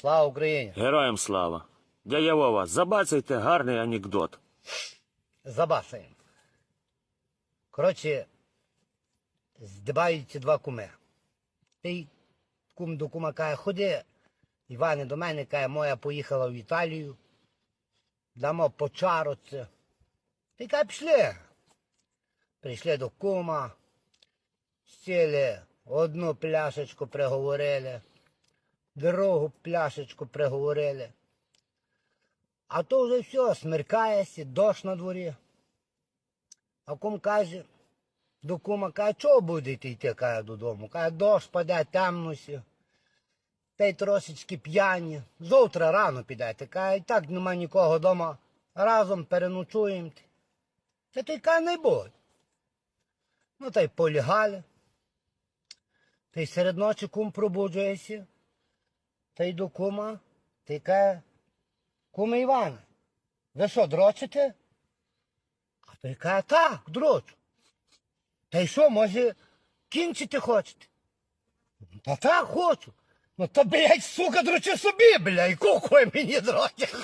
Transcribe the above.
Слава Україні! Героям слава. Дядя Вова, забацайте гарний анекдот. Забасаємо. Коротше, здибаються два куми. Ти кум до кума каже, ходи, Іване до мене каже, моя поїхала в Італію. Дамо по чароці. Ти каже, пішли. Прийшли до кума, сіли, одну пляшечку приговорили, другу пляшечку приговорили. А то вже все, смеркається, дощ на дворі. А кум каже, до кума каже, чого будете йти каже, додому? Каже, дощ паде, темнося. Та й трошечки п'яні. Завтра рано підете. Каже, і так нема нікого вдома. Разом переночуємо. Та той каже, не будь. Ну та й полягали. Та й серед ночі кум пробуджується. Та й до кума. Та каже, Куме Іване, ви що, дрочите? А той каже, так, дрочу. Та й що, може, кінчити хочете? Та так хочу. Ну то, блядь, сука, дрочи собі, блядь, кукуй мені дрочиш.